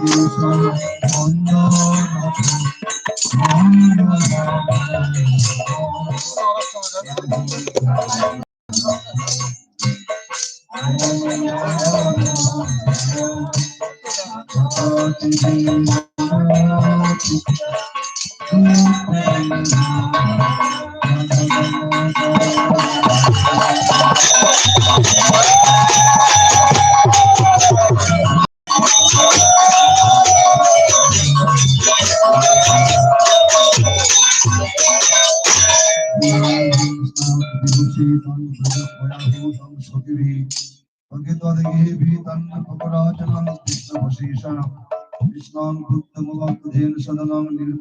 কৃষ্ণাং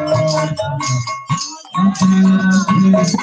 বোধনং কৃষ্ণাং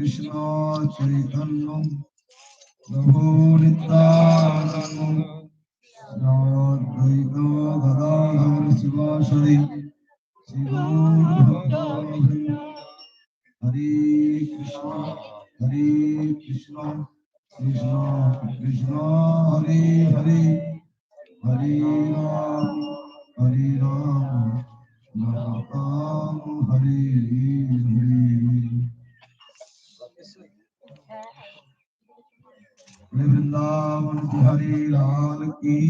কৃষ্ণ চৈতন্য প্রভু নিত্যানন্দ দ্বৈত গদাধর শিবাশরী শিব হরে কৃষ্ণ হরে কৃষ্ণ কৃষ্ণ কৃষ্ণ, হরে হরে হরে রাম। लाल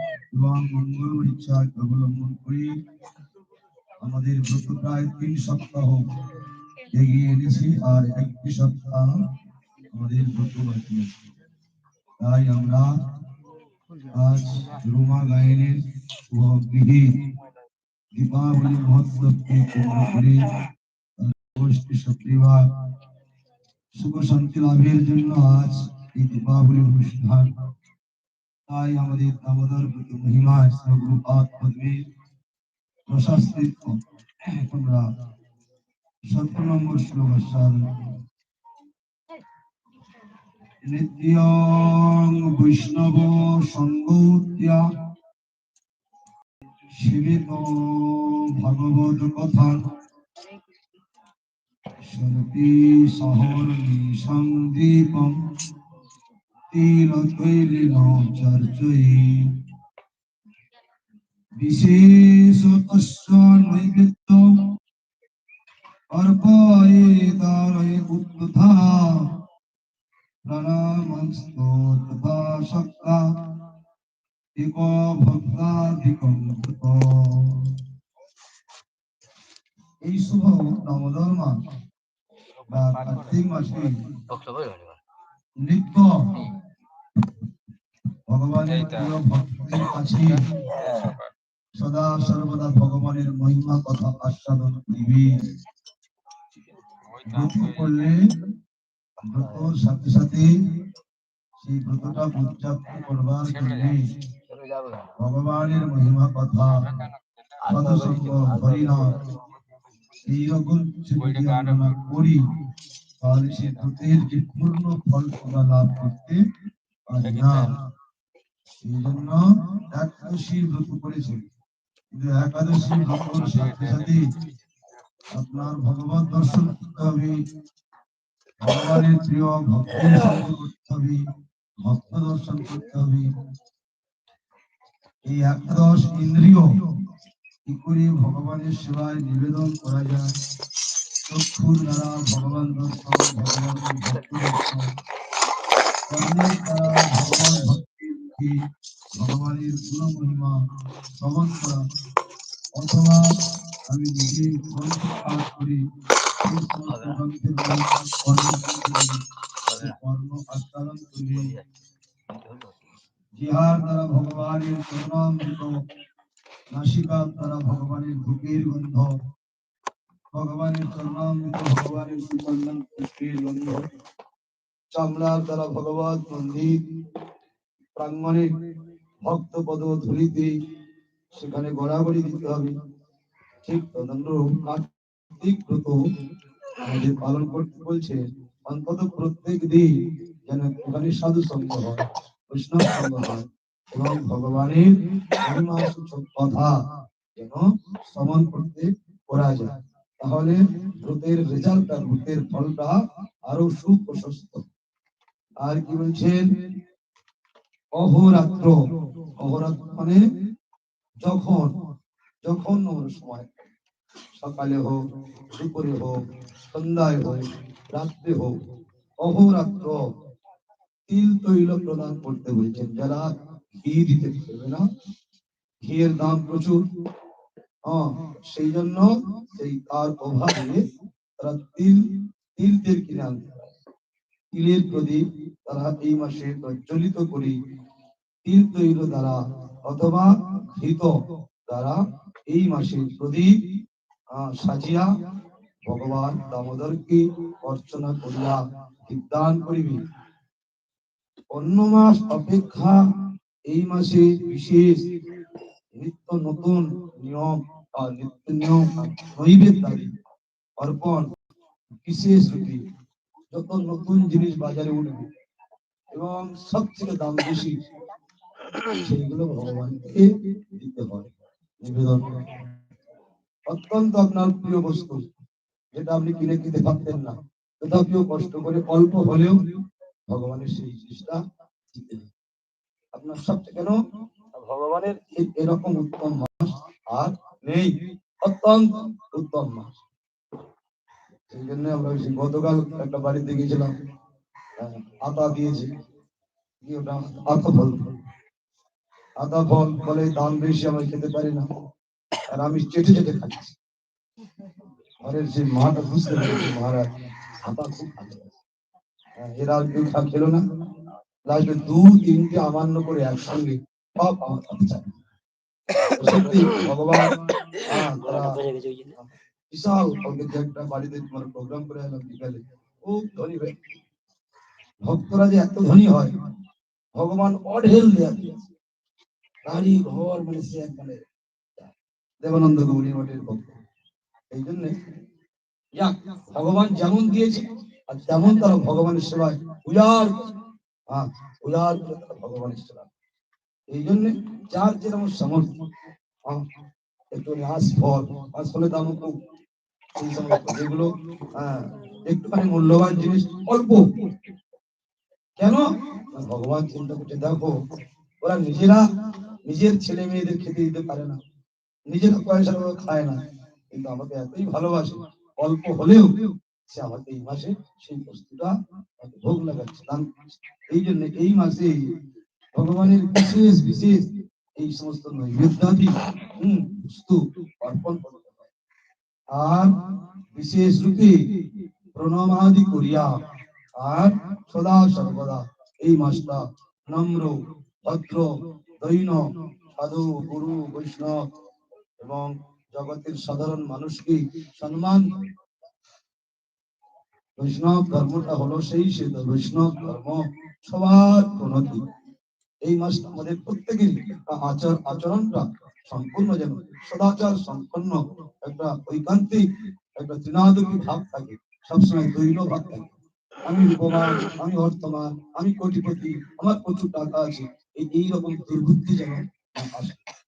এবং মঙ্গল ইচ্ছায় অবলম্বন করি আমাদের ব্রত প্রায় তিন সপ্তাহ এগিয়ে এনেছি আর একটি সপ্তাহ আমাদের ব্রত বাকি আছে। তাই আমরা আজ রোমা গায়নের শুভগৃহী দীপাবলি মহোৎসবকে কেন্দ্র করে গোষ্ঠী সক্রিয় শুভ শান্তি লাভের জন্য আজ এই দীপাবলি অনুষ্ঠান তাই আমাদের দামোদর মহিমা সর্বপাত আমরা সতেরো নম্বর শ্লোক নিত্যং বৈষ্ণব সঙ্গত্যা শিবিত ভগবত কথা। সরপি শহর সন্দীপম তিলতৈলিন চর্চয়ী বিশেষতস্য নৈবেদ্যম অর্পয়ে দারয়ে উদ্ধা প্রণামস্তো তথা সক্তা এক ভক্তাধিকম কৃত। এই শুভ মাস বা কার্তিক মাসে নিত্য। ভগবানের প্রিয় কাছে সদা সর্বদা ভগবানের মহিমা কথা আস্বাদন করিবে ব্রত করলে ব্রতর সাথে সাথে সেই ব্রতটা উদযাপন করবার জন্য ভগবানের মহিমা কথা সদসঙ্গ হরিনাম। এইরকম যদি আমরা করি। তাহলে সে ব্রতের যে পূর্ণ ফল আমরা লাভ করতে পারি না। সেই জন্য একাদশীর ব্রত করেছে। কিন্তু একাদশী ব্রতর সাথে সাথে আপনার ভগবত দর্শন করতে হবে। ভগবানের প্রিয় ভক্তের সঙ্গ করতে হবে। ভক্ত দর্শন করতে হবে। এই একাদশ ইন্দ্রিয় কি করে ভগবানের সেবায় নিবেদন করা যায়? চক্ষুর দ্বারা ভগবান দর্শন ভগবানের ভক্ত দর্শন কর্ণের দ্বারা ভগবান ভগবানের বুকের গন্ধ ভগবানের করুণামৃত ভগবানের পুষ্পের গন্ধ চামড়ার দ্বারা ভগবত মন্দির প্রাঙ্গণে ভক্ত পদ ধুলিতে সেখানে গড়াগড়ি দিতে হবে। ঠিক তদনুরূপ পালন করতে বলছে। অন্তত প্রত্যেক দিন যেন একটুখানি সাধু সঙ্গ হয়, বৈষ্ণব সঙ্গ হয় এবং ভগবানের কথা যেন শ্রবণ করতে করা যায়। তাহলে ব্রতের রেজাল্টটা ব্রতের ফলটা আরও সুপ্রশস্ত। আর কি বলছেন? অহরাত্র। অহরাত্র মানে যখন যখন সময়। সকালে হোক, দুপুরে হোক, সন্ধ্যায় হোক, রাত্রে হোক, অহরাত্র। তিল তৈল প্রদান করতে বলছেন। যারা ঘি দিতে পারবে না, ঘিয়ের দাম প্রচুর। সেই জন্য সেই তার অভাবে তারা তিল তিল তেল কিনে আনতে তিলের প্রদীপ তারা এই মাসে প্রজ্বলিত করি তিল তৈল দ্বারা অথবা ঘৃত দ্বারা এই মাসে প্রদীপ সাজিয়া ভগবান দামোদরকে অর্চনা করিয়া বিদ্যান করিবে। অন্য মাস অপেক্ষা এই মাসে বিশেষ নিত্য নতুন নিয়ম নিত্য নিয়ম নৈবেদ্যাদি অর্পণ বিশেষ রূপে যত নতুন জিনিস বাজারে উঠবে এবং সব থেকে দাম বেশি সেইগুলো ভগবানকে দিতে হয়, নিবেদন। অত্যন্ত আপনার প্রিয় বস্তু, যেটা আপনি কিনে কিনতে পারতেন না, তথাপিও কষ্ট করে অল্প হলেও ভগবানের সেই জিনিসটা দিতে। আপনার সবচেয়ে কেন ভগবানের এরকম উত্তম মাস আর নেই অত্যন্ত উত্তম মাস সেই জন্য আমরা গতকাল একটা বাড়িতে গিয়েছিলাম আহ, আতা দিয়েছে ওটা ফল আতা ফল বলে দাম বেশি আমি খেতে পারি না আর আমি চেটে চেটে খাচ্ছি। ঘরের যে মাটা বুঝতে পেরেছি মহারাজ আতা খুব ভালো। হ্যাঁ, এরা কেউ খেলো না। লাস্টে দু তিনটে আমান্য করে একসঙ্গে সব আমার। সত্যি ভক্তরা যে এত ধনী হয় ভগবান অঢেল দেয়া দিয়েছে গাড়ি ঘর মানে সে দেবানন্দ গৌরী মঠের ভক্ত এই জন্য ভগবান যেমন দিয়েছে আর তেমন তারা ভগবানের সেবায় উজাড় হ্যাঁ উজাড় ভগবানের সেবা। এই জন্য যার যেরকম সামর্থ্য একটু আঁশ ফল আঁশ ফলের দাম যেগুলো একটুখানি মূল্যবান জিনিস, অল্প। কেন? ভগবান চিন্তা করতে দেখো, ওরা নিজেরা নিজের ছেলে মেয়েদের খেতে দিতে পারে না, নিজেরা পয়সা খায় না, কিন্তু আমাকে এতই ভালোবাসে, অল্প হলেও সে আমাকে এই মাসে সেই বস্তুটা ভোগ লাগাচ্ছে এই জন্য এই মাসে ভগবানের বিশেষ বিশেষ এই সমস্ত নৈবেদ্যাদি হম বস্তু অর্পণ করতে হয়। আর বিশেষ রূপে প্রণামাদি করিয়া আর সদা সর্বদা এই মাসটা নম্র, ভদ্র, দৈন, সাধু, গুরু, বৈষ্ণব এবং জগতের সাধারণ মানুষকে সম্মান বৈষ্ণব ধর্মটা হলো সেই সে বৈষ্ণব ধর্ম সবার প্রণতি। এই মাসটা আমাদের প্রত্যেকেরই একটা আচার আচরণটা সম্পূর্ণ যেন সদাচার সম্পন্ন একটা ঐকান্তিক, একটা তৃণাদুকি ভাব থাকে, সবসময় দৈন ভাব থাকে। আমি রূপবান আমি অর্থমান আমি কোটিপতি, আমার প্রচুর টাকা আছে, এই এইরকম দুর্বুদ্ধি যেন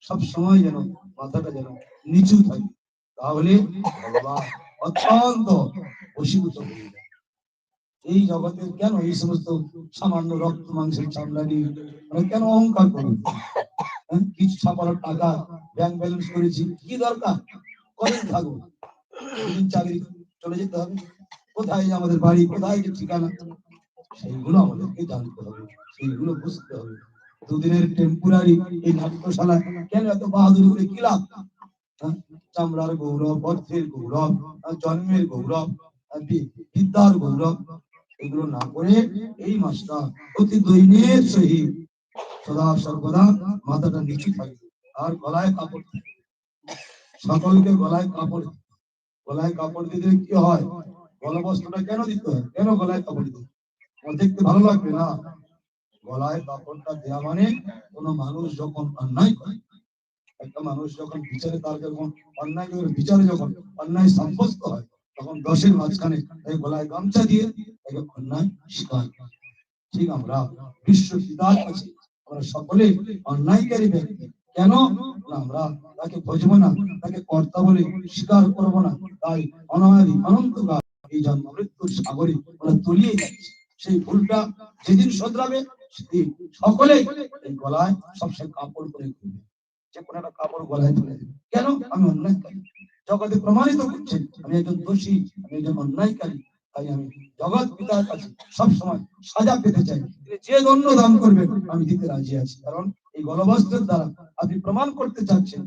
সব সময় যেন মাথাটা যেন নিচু থাকে। তাহলে ভগবান অত্যন্ত বশীভূত হয়ে যায় এই জগতের কেন এই সমস্ত সামান্য রক্ত, মাংসের চামড়া নিয়ে কেন অহংকার করব হ্যাঁ? কিছু ছাপানোর টাকা ব্যাংক ব্যালেন্স করেছি, কি দরকার? কদিন থাকব দুদিন চাকরি চলে যেতে হবে। কোথায় আমাদের বাড়ি, কোথায় যে ঠিকানা? সেইগুলো আমাদেরকে জানতে হবে, সেইগুলো বুঝতে হবে। দুদিনের টেম্পোরারি এই নাট্যশালা কেন এত বাহাদুর করে কি লাভ? হ্যাঁ? চামড়ার গৌরব, অর্থের গৌরব, জন্মের গৌরব বিদ্যার গৌরব এগুলো না করে এই মাসটা অতি দৈন্যের সহিত সদা সর্বদা মাথাটা নিচু থাকবে আর গলায় কাপড়। সকলকে গলায় কাপড় গলায় কাপড় দিতে কি হয়? গলা বস্ত্রটা কেন দিতে হয়? কেন গলায় কাপড় দিতে দেখতে ভালো লাগবে না। গলায় কাপড়টা দেওয়া মানে কোনো মানুষ যখন অন্যায় করে, একটা মানুষ যখন বিচারে তার যখন অন্যায় বিচারে যখন অন্যায় সাব্যস্ত হয় তখন দশের মাঝখানে এই গলায় গামছা দিয়ে তাকে অন্যায় শিকার ঠিক আমরা বিশ্ব কাছে আমরা সকলে অন্যায়কারী ব্যক্তি। কেন? আমরা তাকে বুঝব না, তাকে কর্তা বলে স্বীকার করব না। তাই অনাদি অনন্তকাল এই জন্ম মৃত্যুর সাগরে আমরা তলিয়ে যাচ্ছি। সেই ভুলটা যেদিন শোধরাবে, সেদিন সকলে এই গলায় সবসময় কাপড় করে ঘুরবে। যে কোনো একটা কাপড় গলায় তুলে দেবে। কেন? আমি অন্যায়কারী। জগতে প্রমাণিত করছে আমি একজন দোষী, আমি একজন অন্যায়কারী, তাই আমি জগৎ পিতার কাছে সবসময় সাজা পেতে চাই। তিনি যে দণ্ড দান করবেন, আমি দিতে রাজি আছি। কারণ এই গলবস্ত্রের দ্বারা আপনি প্রমাণ করতে চাচ্ছেন,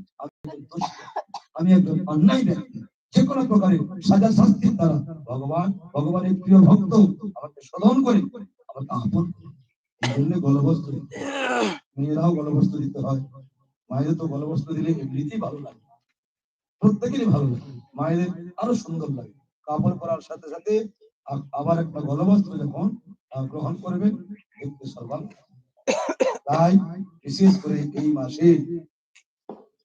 আমি একজন অন্যায় ব্যক্তি। যে কোনো প্রকারের সাজা শাস্তির দ্বারা ভগবান, ভগবানের প্রিয় ভক্ত আমাকে শোধন করে আমাকে আপন করে। জন্য গলবস্ত্র, মেয়েরাও গলবস্ত্র দিতে হয় মায়েদের তো গলবস্ত্র দিলে এমনিতেই ভালো লাগে। প্রত্যেকেরই ভালো লাগে। মায়েদের আরও সুন্দর লাগে। কাপড় পরার সাথে সাথে আবার একটা গলবস্ত্র যখন গ্রহণ করবেন, দেখতে সর্বাঙ্গ। তাই বিশেষ করে এই মাসে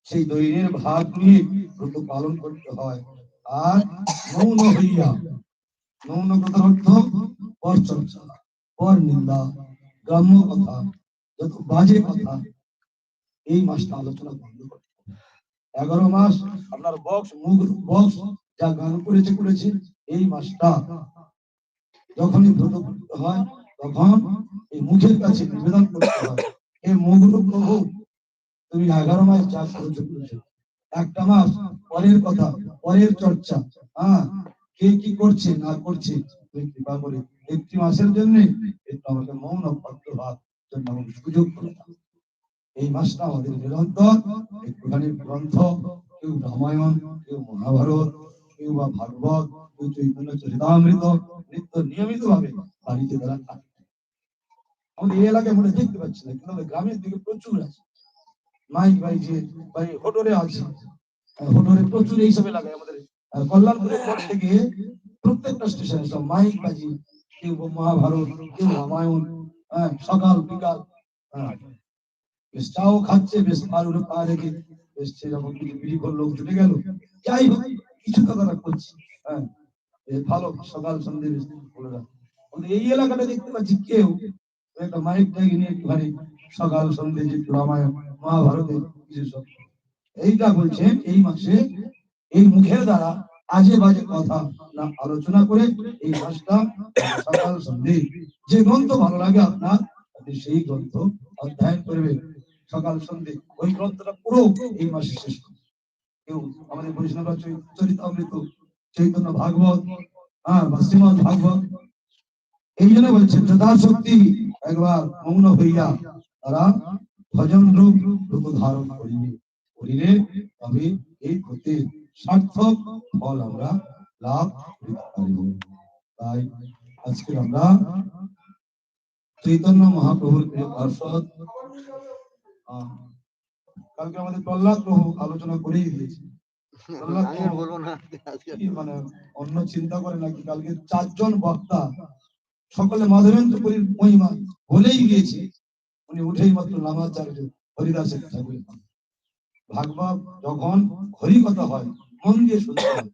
সেই দৈনের ভাগ নিয়ে ব্রত পালন করতে হয়। আর মৌন হইয়া মৌন কথার অর্থ পর চর্চা, পর নিন্দা, গ্রাম্য কথা, যত বাজে কথা, এই মাসটা আলোচনা বন্ধ হবে। এগারো মাস আপনার বক্স মুখ বক্স যা গান করেছে করেছে, এই মাসটা। যখনই হয়, তখন এই মুখের কাছে নিবেদন করতে হয় এই প্রভু, তুমি এগারো মাস যা করেছ করেছ। একটা মাস পরের কথা, পরের চর্চা হ্যাঁ? কে কি করছে, না করছে, তুমি কৃপা করে। একটি মাসের জন্য আমাকে মৌন ভাব জন্য আমাকে সুযোগ করে। এই মাসটা আমাদের নিরন্তর একটুখানি গ্রন্থ কেউ রামায়ণ কেউ মহাভারত কেউ বা ভাগবত কেউ চৈতন্য চরিতামৃত নিত্য নিয়মিত ভাবে বাড়িতে তারা থাকে। আমাদের এই এলাকায় মনে দেখতে পাচ্ছি না কিন্তু গ্রামের দিকে প্রচুর আছে। মাইক বাইছে ভাই হোটরে আছে। হোটরে প্রচুর এইসব এলাকায় আমাদের। কল্যাণপুরের পর থেকে প্রত্যেকটা স্টেশনে সব মাইক বাজি কেউ বা মহাভারত কেউ রামায়ণ হ্যাঁ, সকাল বিকাল। হ্যাঁ বেশ চাও খাচ্ছে বেশ আর পা রেখে বেশ সেরকম কিছু বিড়ি করে লোক জুটে গেল। যাই হোক, কিছু তো তারা করছে হ্যাঁ ভালো, সকাল সন্ধ্যে বেশ রাখে। এই এলাকাটা দেখতে পাচ্ছি কেউ একটা মাইক টাইক নিয়ে একটুখানি সকাল সন্ধ্যে যে রামায়ণ মহাভারতে কিছু সব। এইটা বলছেন এই মাসে এই মুখের দ্বারা আজে বাজে কথা না আলোচনা করে এই মাসটা সকাল সন্ধে যে গ্রন্থ ভালো লাগে আপনার সেই গ্রন্থ অধ্যয়ন করবেন। সকাল সন্ধে ওই গ্রন্থটা পুরো এই মাসে শেষ কেউ আমাদের চৈতন্য ভাগবত হ্যাঁ ভাগবত এই জন্য বলছেন যথাশক্তি একবার হইয়া তারা ভজন রূপ রূপ ধারণ করিবে। করিলে তবে এই ক্ষতি সার্থক ফল আমরা লাভ করিতে পারিব। তাই আজকে আমরা চৈতন্য মহাপ্রভুর আহ, কালকে আমাদের প্রহ্লাদ প্রভু আলোচনা করেই দিয়েছে। মানে অন্য চিন্তা করে নাকি? কালকে চারজন বক্তা সকলে মাধবেন্দ্রপুরীর মহিমা বলেই গিয়েছে। উনি উঠেই মাত্র নামাচার্য হরিদাসের ঠাকুর ভাগবত যখন হরি কথা হয় মন দিয়ে শুনতে হয়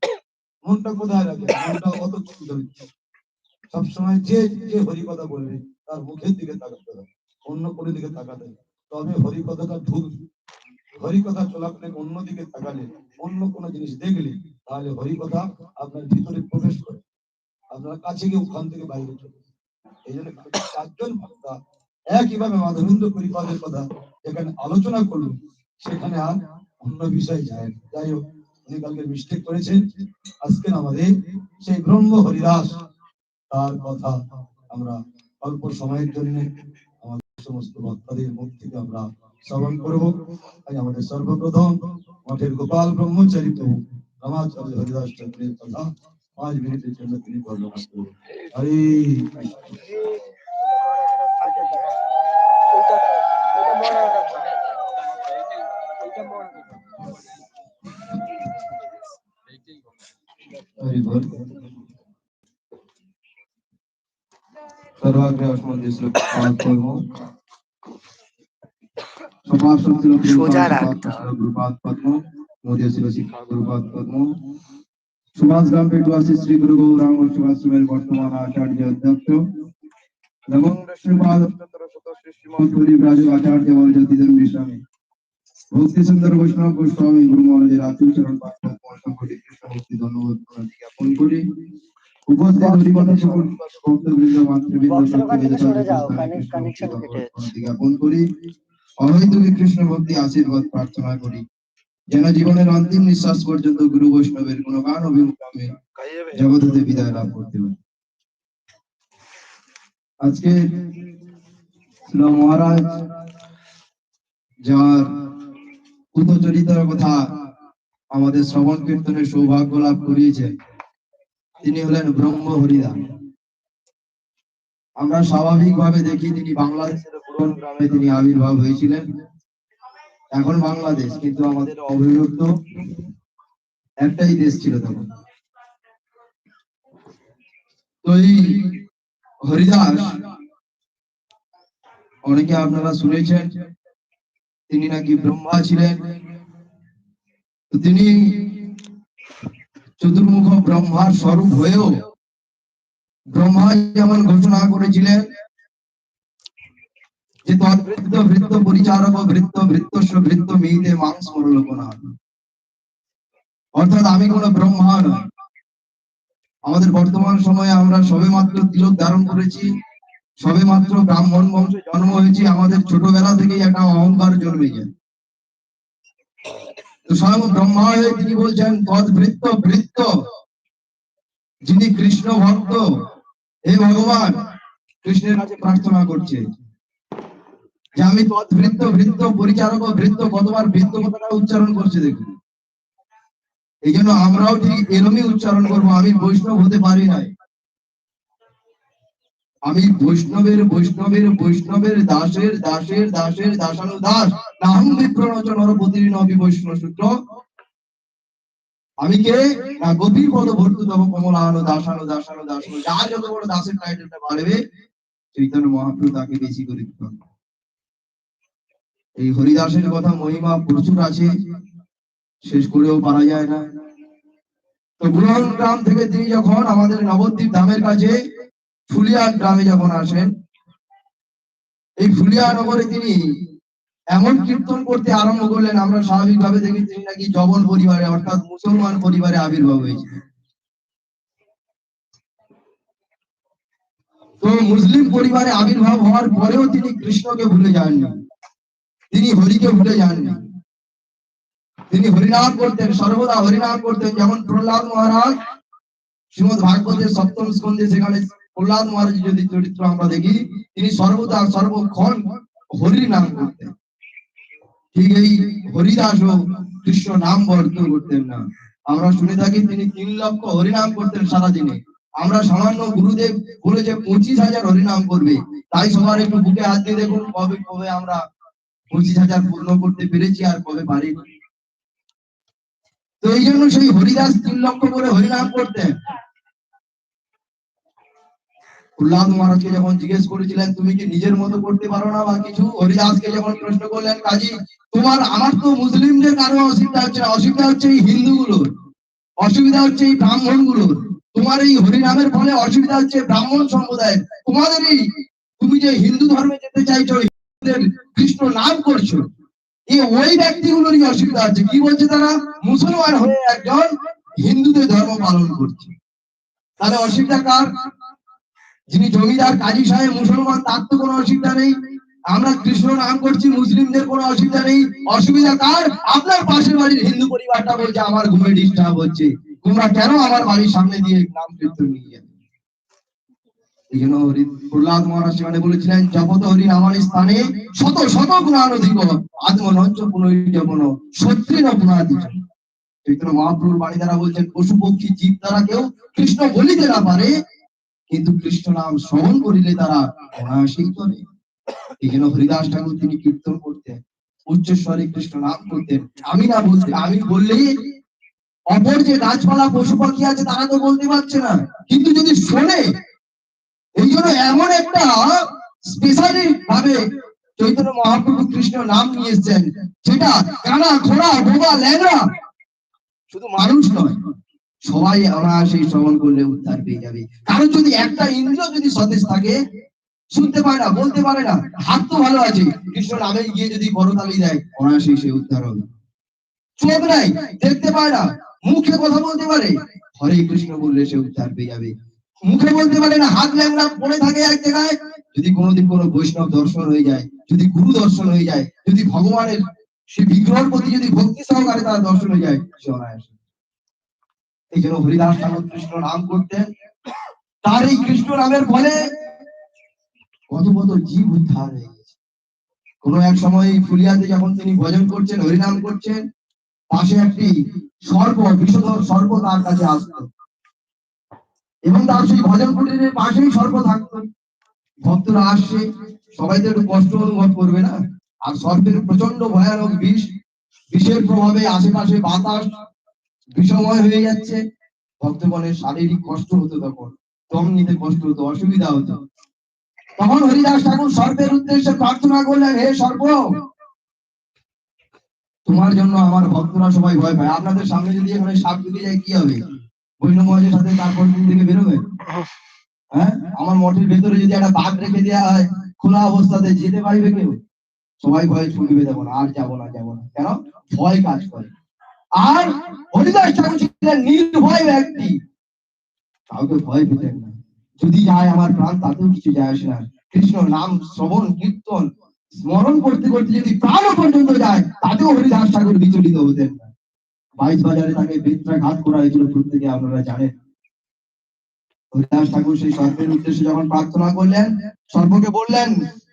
মনটা কোথায় রাখে? মনটা অত সবসময় যে যে হরি কথা বলবে তার মুখের দিকে তাকাতে হবে। অন্য কোনো দিকে তাকাতে হবে। তবে হরি কথাটা ঢুকবে হরি কথা চলাকালীন অন্যদিকে তাকালে, অন্য কোনো জিনিস দেখলে, তাহলে হরি কথা আপনার ভিতরে প্রবেশ করে। আপনার কাছে গিয়ে ওখান থেকে বাইরে চলে এই জন্য চারজন ভক্তা একইভাবে মাধবেন্দ্র পরিপালের কথা যেখানে আলোচনা করল, সেখানে আর অন্য বিষয় যায় যাই হোক, উনি কালকে মিস্টেক করেছেন। আজকে আমাদের সেই ব্রহ্ম হরিদাস, তার কথা আমরা অল্প সময়ের জন্য সমস্ত ভক্তদের মুখ থেকে আমরা শ্রবণ করব। তাই আমাদের সর্বপ্রথম মঠের গোপাল ব্রহ্মচারী প্রভু রামাচার্য হরিদাস চন্দ্রের কথা পাঁচ মিনিটের জন্য তিনি বর্ণনা করবেন হরে কৃষ্ণ। হরি বল। সর্বাগ্রে অসমন্দি শ্লোক পাঠ করব সমাসন ছিল সোজা রাখতে হবে। সুভাষ গ্রাম পেটুয়াসী শ্রী গুরু গৌরাঙ্গ শিবাশ্রমের বর্তমান আচার্য অধ্যক্ষ এবং আচার্য বলজ্যোতিদের মিশ্রামী ভক্তি সুন্দর বৈষ্ণব গোস্বামী গুরু মহারাজের আতুল চরণ কোটি কৃষ্ণ ভক্তি ধন্যবাদ জ্ঞাপন করি উপস্থিত হরিবন্ধ সকল ভক্তবৃন্দ মাতৃবৃন্দ জ্ঞাপন করি অহৈতুকী কৃষ্ণ ভক্তি আশীর্বাদ, প্রার্থনা করি। যেন জীবনের অন্তিম নিঃশ্বাস পর্যন্ত গুরু বৈষ্ণবের কোন গান অভিমুখে জগৎ হতে বিদায় লাভ করতে পারি। আজকে মহারাজ যার কুত চরিত্রের কথা আমাদের শ্রবণ কীর্তনের সৌভাগ্য লাভ করিয়েছেন, তিনি হলেন ব্রহ্ম হরিদা আমরা স্বাভাবিক ভাবে দেখি তিনি বাংলাদেশের পুরন গ্রামে তিনি আবির্ভাব হয়েছিলেন। এখন বাংলাদেশ, কিন্তু আমাদের অবিভক্ত একটাই দেশ ছিল তখন। তো এই হরিদাস, অনেকে আপনারা শুনেছেন, তিনি নাকি ব্রহ্মা ছিলেন। তিনি চতুর্মুখ ব্রহ্মার স্বরূপ হয়েও ব্রহ্মা যেমন ঘোষণা করেছিলেন যে বৃত্ত পরিচারক বৃত্ত বৃত্তস্ব বৃত্ত মিহিতে মাংস মরলোকনা অর্থাৎ আমি কোন ব্রহ্মা নয় আমাদের বর্তমান সময়ে আমরা সবে মাত্র তিলক ধারণ করেছি সবে মাত্র ব্রাহ্মণ বংশে জন্ম হয়েছি, আমাদের ছোটবেলা থেকেই একটা অহংকার জন্মে যায়। তো স্বয়ং ব্রহ্মা হয়ে তিনি বলছেন তদ্বৃত্ত বৃত্ত যিনি কৃষ্ণ ভক্ত, হে ভগবান, কৃষ্ণের কাছে প্রার্থনা করছে। যে আমি তদ্বৃত্ত বৃত্ত পরিচারক বৃত্ত কতবার বৃত্ত কথাটা উচ্চারণ করছে, দেখুন। এই জন্য আমরাও ঠিক এরমই উচ্চারণ করব, আমি বৈষ্ণব হতে পারি নাই। আমি বৈষ্ণবের বৈষ্ণবের বৈষ্ণবের দাসের দাসের দাসের দাসানু দাস নাহং বিপ্রণচন নরপতি নবি বৈষ্ণব সূত্র। আমি কে? না গোপীর পদ ভর্তু তব কমলানো দাসানো দাসানো দাসানো যার যত বড় দাসের টাইটেলটা বাড়বে, চৈতন্য মহাপ্রভু তাকে বেশি করে দিতে। এই হরিদাসের কথা মহিমা প্রচুর আছে, শেষ করেও পারা যায় না। তো বুড়ন গ্রাম থেকে তিনি যখন আমাদের নবদ্বীপ ধামের কাছে ফুলিয়া গ্রামে যখন আসেন, এই ফুলিয়া নগরে তিনি এমন কীর্তন করতে আরম্ভ করলেন, আমরা স্বাভাবিকভাবে দেখি তিনি নাকি জবন পরিবারে, অর্থাৎ মুসলমান পরিবারে আবির্ভাব হয়েছে তো মুসলিম পরিবারে আবির্ভাব হওয়ার পরেও তিনি কৃষ্ণকে ভুলে যাননি। তিনি হরিকে ভুলে যাননি। তিনি হরিনাম করতেন, সর্বদা হরিনাম করতেন, যেমন প্রহ্লাদ মহারাজ, শ্রীমদ ভাগবতের সপ্তম স্কন্ধে সেখানে প্রহ্লাদ মহারাজ যদি চরিত্র আমরা দেখি, তিনি সর্বদা সর্বক্ষণ হরির নাম করতেন। ঠিক এই হরিদাসও কৃষ্ণ নাম বর্তন করতেন না। আমরা শুনে থাকি তিনি তিন লক্ষ হরিনাম করতেন সারাদিনে। আমরা সামান্য গুরুদেব বলেছে পঁচিশ হাজার হরিনাম করবে, তাই সবার একটু বুকে হাত দিয়ে দেখুন কবে কবে আমরা পঁচিশ হাজার পূর্ণ করতে পেরেছি, আর কবে পারিনি তো এই জন্য সেই হরিদাস তিন লক্ষ করে হরিনাম করতেন প্রহ্লাদ মহারাজকে যখন জিজ্ঞেস করেছিলেন, তুমি কি নিজের মতো করতে পারো না বা কিছু? হরিদাসকে যখন প্রশ্ন করলেন, কাজী, তোমার, আমার তো মুসলিমদের কারও অসুবিধা হচ্ছে না। অসুবিধা হচ্ছে এই হিন্দুগুলোর। অসুবিধা হচ্ছে এই ব্রাহ্মণগুলোর তোমার এই হরিনামের ফলে অসুবিধা হচ্ছে ব্রাহ্মণ সম্প্রদায়ের। তোমাদেরই, তুমি যে হিন্দু ধর্মে যেতে চাইছো কৃষ্ণ নাম করছ, এই ওই ব্যক্তিগুলোরই অসুবিধা হচ্ছে। কি বলছে তারা? মুসলমান হয়ে একজন হিন্দুদের ধর্ম পালন করছে। তাহলে অসুবিধা কার? যিনি জমিদার কাজী সাহেব, মুসলমান, তার তো কোনো অসুবিধা নেই। আমরা কৃষ্ণ নাম করছি, মুসলিমদের কোনো অসুবিধা নেই। অসুবিধা কার? আপনার পাশের বাড়ির হিন্দু পরিবারটা বলছে, আমার ঘুমে ডিস্টার্ব হচ্ছে। তোমরা কেন আমার বাড়ির সামনে দিয়ে নাম কীর্তন নিয়ে এই জন্য প্রহ্লাদ মহারাজ সেখানে বলেছিলেন জপত হরি আমার স্থানে শত শত গুণানধিক আত্মনঞ্চ পুনর্জপন সত্যি না পুনাদিচ চৈতন্য মহাপ্রভুর বাণী দ্বারা বলছেন, পশু, পক্ষী, জীব দ্বারা কেউ কৃষ্ণ বলিতে না পারে, কিন্তু কৃষ্ণ নাম শ্রবণ করিলে তারা অনায়াসেই করে। এই জন্য হরিদাস ঠাকুর তিনি কীর্তন করতেন উচ্চস্বরে কৃষ্ণ নাম করতেন। আমি না বলতে, আমি বললেই অপর যে গাছপালা, পশু পাখি আছে, তারা তো বলতে পারছে না। কিন্তু যদি শোনে এই জন্য এমন একটা স্পেশালি ভাবে চৈতন্য মহাপ্রভু কৃষ্ণ নাম নিয়ে এসছেন, যেটা কানা ঘোড়া বোবা ল্যাংড়া। শুধু মানুষ নয়, সবাই অনায়াসেই শ্রবণ করলে উদ্ধার পেয়ে যাবে। কারণ যদি একটা ইন্দ্র যদি সতেজ থাকে, শুনতে পারে না, বলতে পারে না, হাত তো ভালো আছে, কৃষ্ণ নামে গিয়ে যদি বড়তালি দেয়, অনায়াসেই সে উদ্ধার হবে। চোখ নাই, দেখতে পায় না, মুখে কথা বলতে পারে, হরে কৃষ্ণ বললে সে উদ্ধার পেয়ে যাবে। মুখে বলতে পারে না, হাত ল্যাংড়া পড়ে থাকে এক জায়গায়। যদি কোনোদিন কোনো বৈষ্ণব দর্শন হয়ে যায়, যদি গুরু দর্শন হয়ে যায়, যদি ভগবানের সে বিগ্রহের প্রতি যদি ভক্তি সহকারে তার দর্শন হয়ে যায়, সে অনায়াসে। এই জন্য হরিদাস ঠাকুর কৃষ্ণ নাম করতেন। তার এই কৃষ্ণ নামের ফলে কত কত জীব উদ্ধার হয়ে গেছে। কোন এক সময় ফুলিয়াতে যখন তিনি ভজন করছেন, হরিনাম করছেন, পাশে একটি সর্প, বিষধর সর্প তার কাছে আসতো। এবং তার সেই ভজন কুটিরের পাশেই সর্প থাকতো। ভক্তরা আসছে সবাই তো একটু কষ্ট অনুভব করবে না? আর সর্পের প্রচণ্ড ভয়ানক বিষ, বিষের প্রভাবে আশেপাশে বাতাস বিষময় হয়ে যাচ্ছে। ভক্তগণের শারীরিক কষ্ট হতো তখন। দম নিতে কষ্ট হতো, অসুবিধা হতো। তখন হরিদাস ঠাকুর সর্পের উদ্দেশ্যে প্রার্থনা করলেন, হে সর্প, তোমার জন্য আমার ভক্তরা সবাই ভয় পায়। আপনাদের সামনে যদি এখানে সাপ ঢুকে যায়, কি হবে? বৈষ্ণব মহাজের সাথে তারপর দিন থেকে বেরোবে? হ্যাঁ? আমার মঠের ভেতরে যদি একটা বাঘ রেখে দেওয়া হয়, খোলা অবস্থাতে যেতে পারবে কেউ? সবাই ভয়ে ছুটবে যাব না, আর যাব না যাব না। কেন? ভয় কাজ করে। আর হরিদাস ঠাকুর ছিলেন নির্ভয় ব্যক্তি। কাউকে ভয় পেতেন না। যদি যায় আমার প্রাণ, তাতেও কিছু যায় আসে না। কৃষ্ণ নাম শ্রবণ, কীর্তন, স্মরণ করতে করতে যদি প্রাণও পর্যন্ত যায়, তাতেও হরিদাস ঠাকুর বিচলিত হতেন না। বাইশ বাজারে তাকে বেত্রাঘাত করা হয়েছিল প্রত্যেকে আপনারা জানেন। হরিদাস ঠাকুর সেই সর্পের উদ্দেশ্যে যখন প্রার্থনা করলেন, সর্পকে বললেন,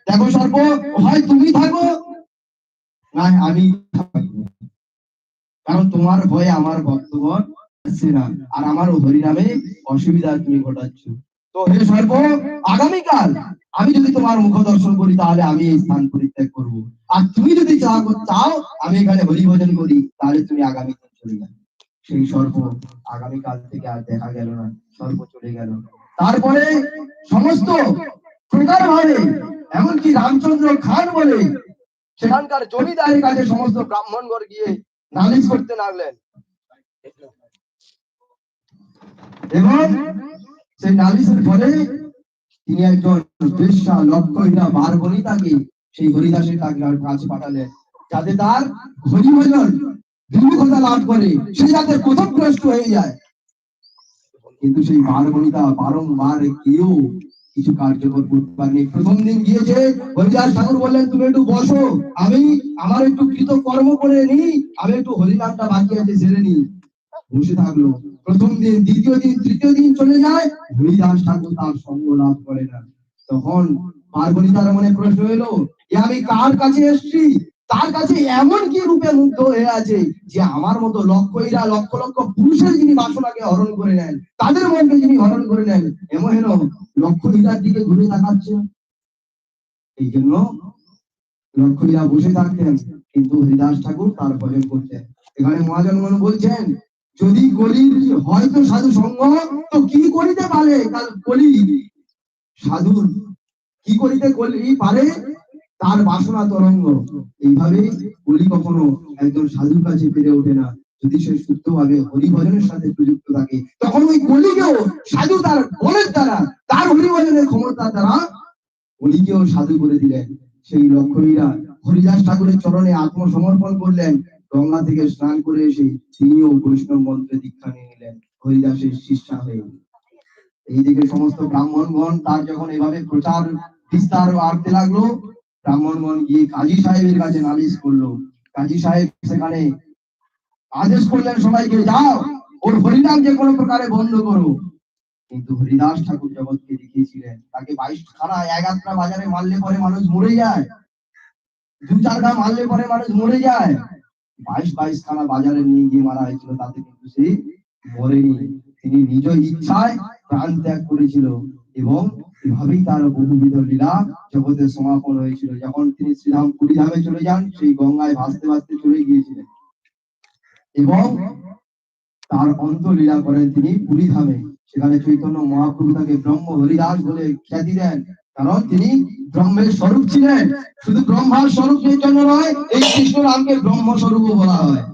দেখো সর্প হয় তুমি থাকো। না, আমি কারণ তোমার ভয়ে আমার ভক্তগণ আসছে না। আর আমার হরিনামে অসুবিধা তুমি ঘটাচ্ছ। তো হে সর্প, আগামীকাল আমি যদি তোমার মুখ দর্শন করি, তাহলে আমি এই স্থান পরিত্যাগ করব। আর তুমি যদি চাও আমি এখানে হরিভজন করি, তাহলে তুমি আগামী সেই সর্প আগামীকাল থেকে আর দেখা গেল না সর্প চলে গেল। তারপরে সমস্ত এমনকি রামচন্দ্র খান বলে সেখানকার জমিদারের কাছে সমস্ত গিয়ে নালিশ করতে লাগলেন। এবং সেই নালিশের ফলে তিনি একজন বেশ্যা লক্ষ্যহীনা বার বনিতাকে সেই হরিদাসের কাজ- পাঠালেন। যাতে তার হরিভজন দীর্ঘতা লাভ করে সে যাতে পথভ্রষ্ট হয়ে যায়। কিন্তু সেই বারবনিতা বারংবার কেউ কিছু কার্যকর করতে পারেনি। প্রথম দিন গিয়েছে, হরিদাস ঠাকুর বললেন, তুমি একটু বসো, আমি, আমার একটু কৃত কর্ম করে নি, আমি একটু হরিনামটা বাকি আছে, সেরে নি। বসে থাকল। প্রথম দিন, দ্বিতীয় দিন, তৃতীয় দিন চলে যায়, হরিদাস ঠাকুর তার সঙ্গ লাভ করে না। তখন পার্বণিতার মনে প্রশ্ন এলো যে আমি কার কাছে এসেছি? তার কাছে এমন কি রূপে মুগ্ধ হয়ে আছে যে আমার মতো লক্ষইরা লক্ষ লক্ষ পুরুষের যিনি বাসনাকে হরণ করে নেন, তাদের মনকে যিনি হরণ করে নেন এমন হেন লক্ষ লক্ষইরার দিকে ঘুরে তাকাচ্ছে এই জন্য লক্ষইরা বসে থাকতেন, কিন্তু হরিদাস ঠাকুর তার ভজন করতেন এখানে মহাজন বলছেন, যদি কলির হয়তো সাধু সঙ্গ, তো কি করিতে পারে কাল কলি? সাধুর কি করিতে কলি পারে? তার বাসনা তরঙ্গ এইভাবে কলি কখনো একজন সাধুর কাছে পেরে ওঠে না। যদি সে সুস্থ ভাবে হরিভজনের সাথে প্রযুক্ত থাকে, তখন ওই কলিকেও সাধু তার বলের দ্বারা, তার হরিভজনের ক্ষমতা দ্বারা কলিকেও সাধু করে দিলেন। সেই লক্ষণীরা হরিদাস ঠাকুরের চরণে আত্মসমর্পণ করলেন। গঙ্গা থেকে স্নান করে এসে তিনিও বৈষ্ণব মন্ত্রে দীক্ষা নিয়ে নিলেন। হরিদাসের শিষ্যা হয়ে এইদিকে সমস্ত ব্রাহ্মণগণ তার যখন এভাবে প্রচার, বিস্তার বাড়তে লাগল ব্রাহ্মণগণ গিয়ে কাজী সাহেবের কাছে নালিশ করল। কাজী সাহেব সেখানে আদেশ করলেন সবাইকে, যাও, ওর হরিনাম যে কোনো প্রকারে বন্ধ করো। কিন্তু হরিদাস ঠাকুর জগৎকে দেখিয়েছিলেন, তাকে বাইশ খানা আটটা বাজারে মারলে পরে মানুষ মরে যায়। দু চার চারটা মারলে পরে মানুষ মরে যায়। বাইশ বাইশ খানা বাজারে নিয়ে গিয়ে মারা হয়েছিল, তাতে কিন্তু সে মরেনি। তিনি নিজ ইচ্ছায় প্রাণ ত্যাগ করেছিল। এবং এভাবেই তার বহুবিধ লীলা জগতের সমাপন হয়েছিল। যখন তিনি শ্রীরাম পুরী ধামে চলে যান, সেই গঙ্গায় ভাসতে ভাসতে চলে গিয়েছিলেন। এবং তার অন্ত লীলা করেন তিনি পুরী ধামে সেখানে চৈতন্য মহাপ্রভু তাকে ব্রহ্ম হরিদাস বলে খ্যাতি দেন। কারণ তিনি ব্রহ্মের স্বরূপ ছিলেন। শুধু ব্রহ্মার স্বরূপ চৈতন্য নয়, এই কৃষ্ণ রামকে ব্রহ্ম স্বরূপও বলা হয়।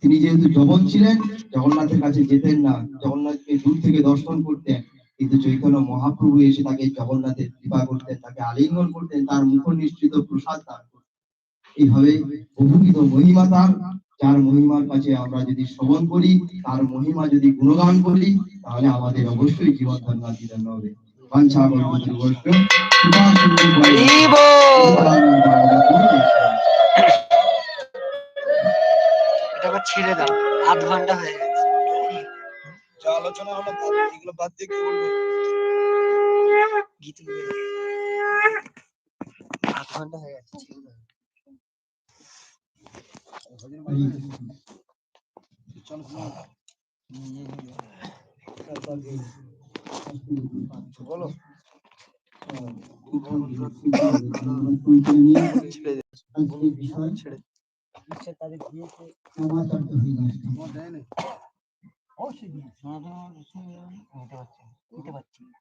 তিনি যেহেতু জগৎ ছিলেন, জগন্নাথের কাছে যেতেন না। জগন্নাথকে দূর থেকে দর্শন করতেন। কিন্তু যে কোনো মহাপ্রভু এসে তাকে জগন্নাথের কৃপা করতেন তাকে আলিঙ্গন করতেন তার মুখ নিশ্চিত প্রসাদ দান করতেন। এইভাবে বহুবিধ মহিমা তার যার মহিমার কাছে আমরা যদি শ্রবণ করি তার মহিমা যদি গুণগান করি তাহলে আমাদের অবশ্যই জীবন ধন্যাদি জন্য হবে ছেড়ে দাও। আধ ঘণ্টা হয়ে যা আলোচনা হলো এগুলো বাদ দিয়ে কি বলবে? গীত আধ ঘণ্টা হয়ে গেছে ছেড়ে দাও। বলো। ছেড়ে তাদের দিয়েছে সমাচার্য হরিদাস দেয় না অবশ্যই দিয়েছে নিতে পারছি না।